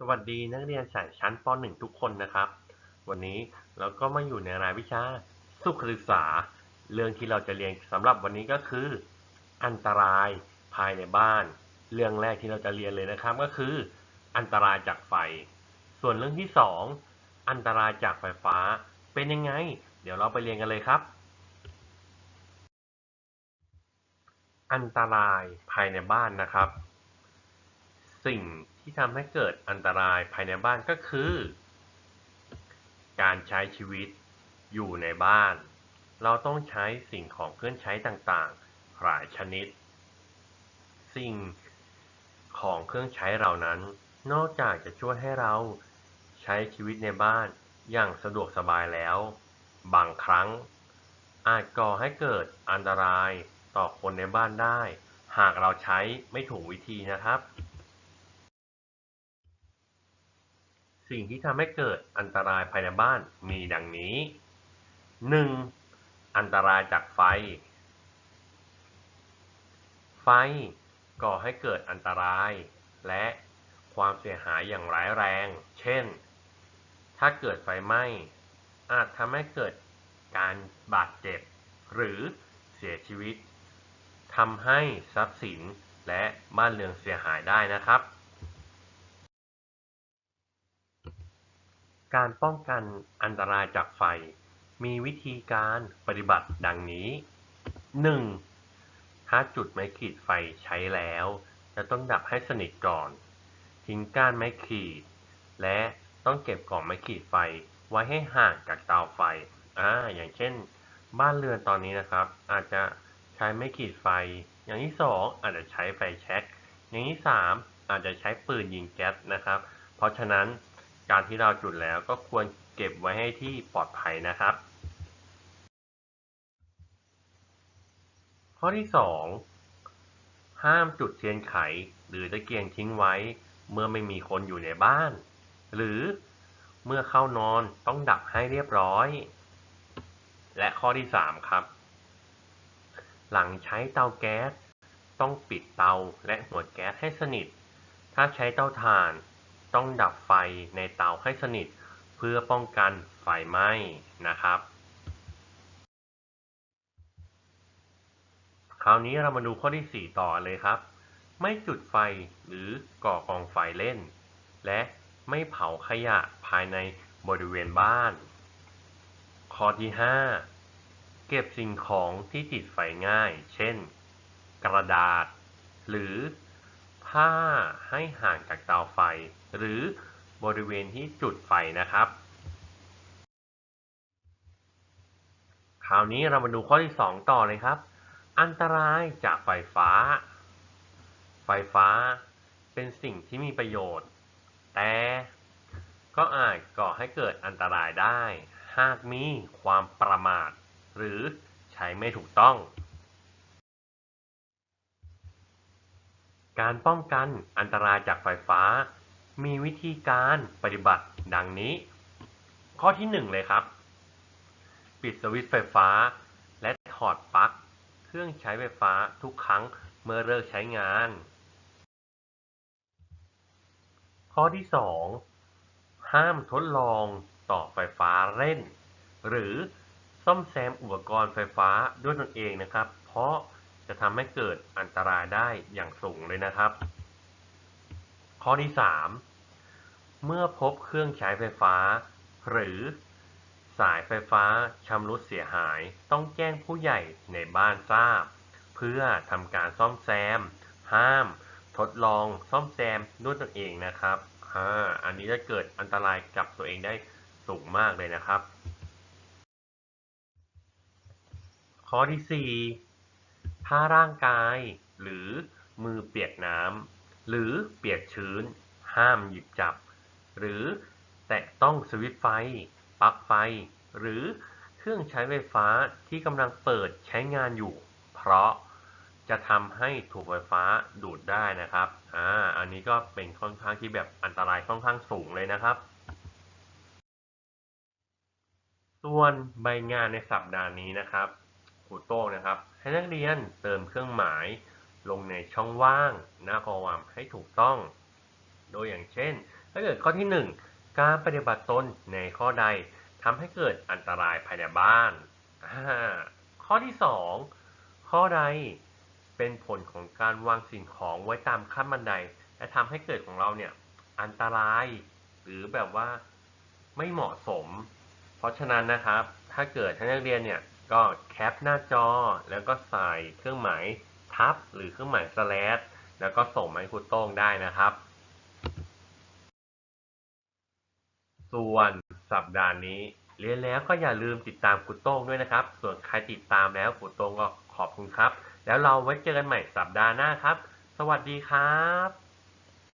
สวัสดีนักเรียนสายชั้นป .1 ทุกคนนะครับ วันนี้เราก็มาอยู่ในรายวิชาสุขศึกษา เรื่องที่เราจะเรียนสำหรับวันนี้ก็คือ อันตรายภายในบ้าน เรื่องแรกที่เราจะเรียนเลยนะครับก็คือ อันตรายจากไฟ ส่วนเรื่องที่สองอันตรายจากไฟฟ้าเป็นยังไง เดี๋ยวเราไปเรียนกันเลยครับ อันตรายภายในบ้านนะครับ สิ่งที่ทำให้เกิดอันตรายภายในบ้านก็คือ การใช้ชีวิตอยู่ในบ้าน เราต้องใช้สิ่งของเครื่องใช้ต่างๆ หลายชนิด สิ่งของเครื่องใช้เหล่านั้น นอกจากจะช่วยให้เราใช้ชีวิตในบ้านอย่างสะดวกสบายแล้ว บางครั้ง อาจก่อให้เกิดอันตรายต่อคนในบ้านได้ หากเราใช้ไม่ถูกวิธีนะครับ สิ่งที่ทำให้เกิดอันตรายภายในบ้านมีดังนี้ 1. อันตรายจากไฟ ไฟก่อให้เกิดอันตราย และความเสียหายอย่างร้ายแรง เช่น ถ้าเกิดไฟไหม้ อาจทำให้เกิดการบาดเจ็บ หรือเสียชีวิตทำให้ทรัพย์สินและบ้านเรือนเสียหายได้นะครับ การป้องกันอันตรายจากไฟ มีวิธีการปฏิบัติดังนี้ 1. ถ้าจุดไม้ขีดไฟใช้แล้ว จะต้องดับให้สนิทก่อน ทิ้งก้านไม้ขีด และต้องเก็บกล่องไม้ขีดไฟไว้ให้ห่างจากเตาไฟอ่าอย่างเช่น บ้านเรือนตอนนี้นะครับ อาจจะใช้ไม้ขีดไฟ อย่างที่สองอาจจะใช้ไฟแช็กอย่างที่สามอาจจะใช้ปืนยิงแก๊สนะครับ เพราะฉะนั้น การที่เราจุดแล้วก็ควรเก็บไว้ให้ที่ปลอดภัยนะครับ ข้อที่ 2 ห้ามจุดเทียนไข หรือตะเกียงทิ้งไว้ เมื่อไม่มีคนอยู่ในบ้าน หรือเมื่อเข้านอนต้องดับให้เรียบร้อย และข้อที่ 3 ครับ หลังใช้เตาแก๊ส ต้องปิดเตาและหัวแก๊สให้สนิท ถ้าใช้เตาถ่าน ต้องดับไฟในเตาให้สนิท เพื่อป้องกันไฟไหม้นะครับ คราวนี้เรามาดูข้อที่ 4 ต่อเลยครับ ไม่จุดไฟหรือก่อกองไฟเล่น และไม่เผาขยะภายในบริเวณบ้าน ข้อที่ 5 เก็บสิ่งของที่ติดไฟง่าย เช่น กระดาษ หรือผ้าให้ห่างจากเตาไฟ หรือบริเวณที่จุดไฟนะครับ คราวนี้เรามาดูข้อที่ 2 ต่อเลยครับ อันตรายจากไฟฟ้า ไฟฟ้าเป็นสิ่งที่มีประโยชน์ แต่ก็อาจก่อให้เกิดอันตรายได้ หากมีความประมาท หรือใช้ไม่ถูกต้อง การป้องกันอันตรายจากไฟฟ้า มีวิธีการปฏิบัติดังนี้ ข้อที่ 1 เลยครับ ปิดสวิตช์ไฟฟ้า และถอดปลั๊กเครื่องใช้ไฟฟ้าทุกครั้งเมื่อเลิกใช้งาน ข้อที่ 2 ห้ามทดลองต่อไฟฟ้าเล่น หรือซ่อมแซมอุปกรณ์ไฟฟ้าด้วยตนเองนะครับ เพราะจะทำให้เกิดอันตรายได้อย่างสูงเลยนะครับ ข้อที่ 3 เมื่อพบเครื่องใช้ไฟฟ้า หรือสายไฟฟ้าชำรุดเสียหาย ต้องแจ้งผู้ใหญ่ในบ้านทราบ เพื่อทำการซ่อมแซม ห้าม ทดลองซ่อมแซมด้วยตนเองนะครับอันนี้จะเกิดอันตรายกับตัวเองได้สูงมากเลยนะครับ ข้อที่ 4 ถ้าร่างกายหรือมือเปียกน้ำ หรือเปียกชื้น ห้ามหยิบจับ หรือแตะต้องสวิตช์ไฟ ปลั๊กไฟ หรือเครื่องใช้ไฟฟ้าที่กำลังเปิดใช้งานอยู่ เพราะจะทำให้ถูกไฟฟ้าดูดได้นะครับ อ่า อันนี้ก็เป็นค่อนข้างที่แบบอันตรายค่อนข้างสูงเลยนะครับ ส่วนใบงานในสัปดาห์นี้นะครับครูโต้งนะครับ ให้นักเรียนเติมเครื่องหมาย ลงในช่องว่างหน้าข้อความให้ถูกต้อง โดยอย่างเช่น ถ้าเกิดข้อที่หนึ่งการปฏิบัติตนในข้อใดทำให้เกิดอันตรายภายในบ้าน ข้อที่สองข้อใดเป็นผลของการวางสิ่งของไว้ตามขั้นบันได และทำให้เกิดของเราเนี่ยอันตราย หรือแบบว่าไม่เหมาะสม เพราะฉะนั้นนะครับ ถ้าเกิดท่านนักเรียนเนี่ยก็แคปหน้าจอแล้วก็ใส่เครื่องหมาย ทับหรือเครื่องหมายสแลชแล้วก็ส่งมาให้ครูโต้งได้นะครับ ส่วนสัปดาห์นี้ เรียนแล้วก็อย่าลืมติดตามครูโต้งด้วยนะครับ ส่วนใครติดตามแล้วครูโต้งก็ขอบคุณครับ แล้วเราไว้เจอกันใหม่สัปดาห์หน้าครับ สวัสดีครับ